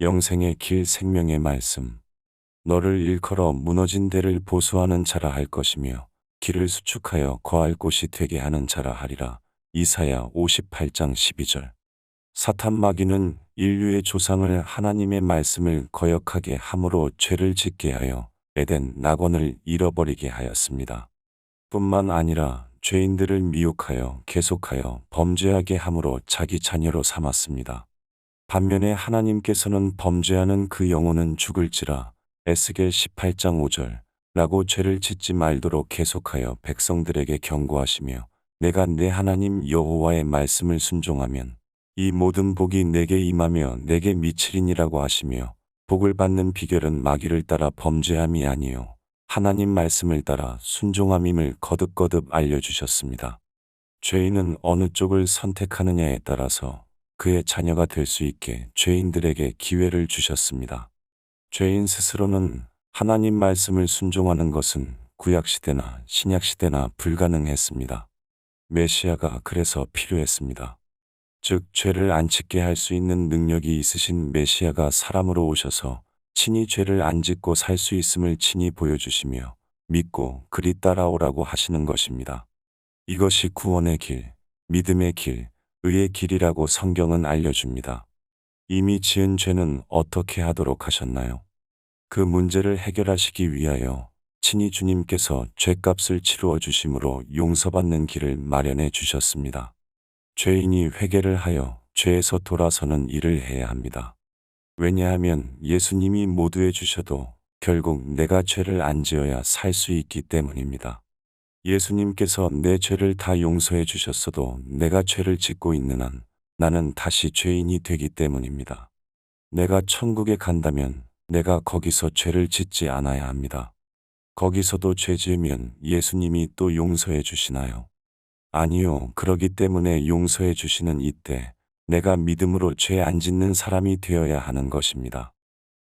영생의 길 생명의 말씀. 너를 일컬어 무너진 데를 보수하는 자라 할 것이며 길을 수축하여 거할 곳이 되게 하는 자라 하리라. 이사야 58장 12절. 사탄 마귀는 인류의 조상을 하나님의 말씀을 거역하게 함으로 죄를 짓게 하여 에덴 낙원을 잃어버리게 하였습니다. 뿐만 아니라 죄인들을 미혹하여 계속하여 범죄하게 함으로 자기 자녀로 삼았습니다. 반면에 하나님께서는 범죄하는 그 영혼은 죽을지라. 에스겔 18장 5절. 라고 죄를 짓지 말도록 계속하여 백성들에게 경고하시며 내가 내 하나님 여호와의 말씀을 순종하면 이 모든 복이 내게 임하며 내게 미치리니라고 하시며 복을 받는 비결은 마귀를 따라 범죄함이 아니요. 하나님 말씀을 따라 순종함임을 거듭거듭 알려주셨습니다. 죄인은 어느 쪽을 선택하느냐에 따라서 그의 자녀가 될 수 있게 죄인들에게 기회를 주셨습니다. 죄인 스스로는 하나님 말씀을 순종하는 것은 구약시대나 신약시대나 불가능했습니다. 메시아가 그래서 필요했습니다. 즉, 죄를 안 짓게 할 수 있는 능력이 있으신 메시아가 사람으로 오셔서 친히 죄를 안 짓고 살 수 있음을 친히 보여주시며 믿고 그리 따라오라고 하시는 것입니다. 이것이 구원의 길, 믿음의 길, 의의 길이라고 성경은 알려줍니다. 이미 지은 죄는 어떻게 하도록 하셨나요? 그 문제를 해결하시기 위하여 친히 주님께서 죄값을 치루어 주심으로 용서받는 길을 마련해 주셨습니다. 죄인이 회개를 하여 죄에서 돌아서는 일을 해야 합니다. 왜냐하면 예수님이 모두해 주셔도 결국 내가 죄를 안 지어야 살 수 있기 때문입니다. 예수님께서 내 죄를 다 용서해 주셨어도 내가 죄를 짓고 있는 한 나는 다시 죄인이 되기 때문입니다. 내가 천국에 간다면 내가 거기서 죄를 짓지 않아야 합니다. 거기서도 죄 지으면 예수님이 또 용서해 주시나요? 아니요. 그러기 때문에 용서해 주시는 이때 내가 믿음으로 죄 안 짓는 사람이 되어야 하는 것입니다.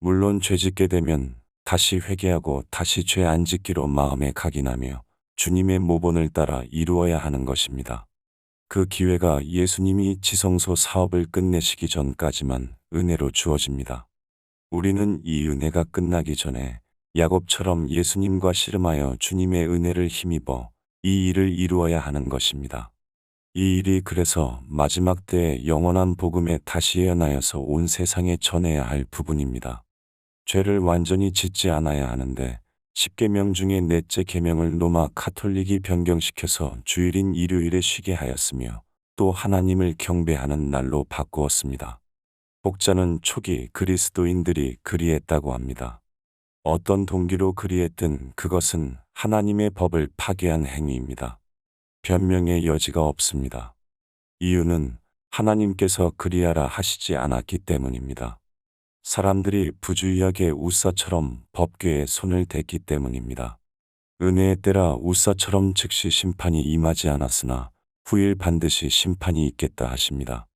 물론 죄 짓게 되면 다시 회개하고 다시 죄 안 짓기로 마음에 각인하며 주님의 모본을 따라 이루어야 하는 것입니다. 그 기회가 예수님이 지성소 사업을 끝내시기 전까지만 은혜로 주어집니다. 우리는 이 은혜가 끝나기 전에 야곱처럼 예수님과 씨름하여 주님의 은혜를 힘입어 이 일을 이루어야 하는 것입니다. 이 일이 그래서 마지막 때에 영원한 복음에 다시 예언하여서 온 세상에 전해야 할 부분입니다. 죄를 완전히 짓지 않아야 하는데 10계명 중에 넷째 계명을 로마 카톨릭이 변경시켜서 주일인 일요일에 쉬게 하였으며 또 하나님을 경배하는 날로 바꾸었습니다. 복자는 초기 그리스도인들이 그리했다고 합니다. 어떤 동기로 그리했든 그것은 하나님의 법을 파괴한 행위입니다. 변명의 여지가 없습니다. 이유는 하나님께서 그리하라 하시지 않았기 때문입니다. 사람들이 부주의하게 우사처럼 법궤에 손을 댔기 때문입니다. 은혜의 때라 우사처럼 즉시 심판이 임하지 않았으나 후일 반드시 심판이 있겠다 하십니다.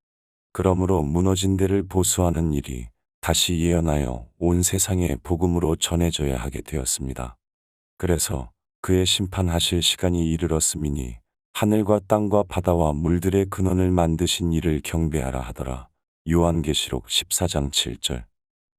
그러므로 무너진 데를 보수하는 일이 다시 예언하여 온 세상에 복음으로 전해져야 하게 되었습니다. 그래서 그의 심판하실 시간이 이르렀음이니 하늘과 땅과 바다와 물들의 근원을 만드신 이를 경배하라 하더라. 요한계시록 14장 7절.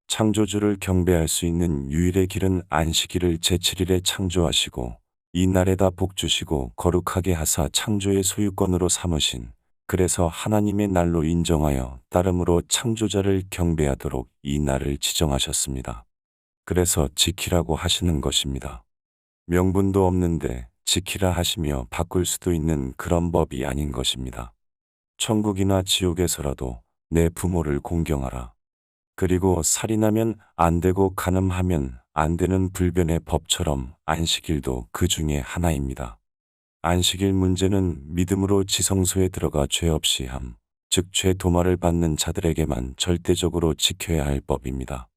창조주를 경배할 수 있는 유일의 길은 안식일을 제7일에 창조하시고 이 날에다 복 주시고 거룩하게 하사 창조의 소유권으로 삼으신 그래서 하나님의 날로 인정하여 따름으로 창조자를 경배하도록 이 날을 지정하셨습니다. 그래서 지키라고 하시는 것입니다. 명분도 없는데 지키라 하시며 바꿀 수도 있는 그런 법이 아닌 것입니다. 천국이나 지옥에서라도 내 부모를 공경하라. 그리고 살인하면 안 되고 간음하면 안 되는 불변의 법처럼 안식일도 그 중에 하나입니다. 안식일 문제는 믿음으로 지성소에 들어가 죄 없이 함, 즉 죄 도말을 받는 자들에게만 절대적으로 지켜야 할 법입니다.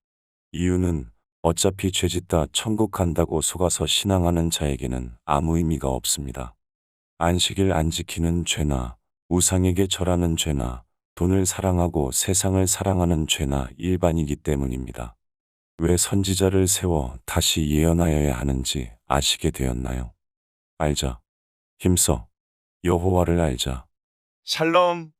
이유는 어차피 죄짓다 천국 간다고 속아서 신앙하는 자에게는 아무 의미가 없습니다. 안식일 안 지키는 죄나 우상에게 절하는 죄나 돈을 사랑하고 세상을 사랑하는 죄나 일반이기 때문입니다. 왜 선지자를 세워 다시 예언하여야 하는지 아시게 되었나요? 알자. 힘써. 여호와를 알자. 샬롬.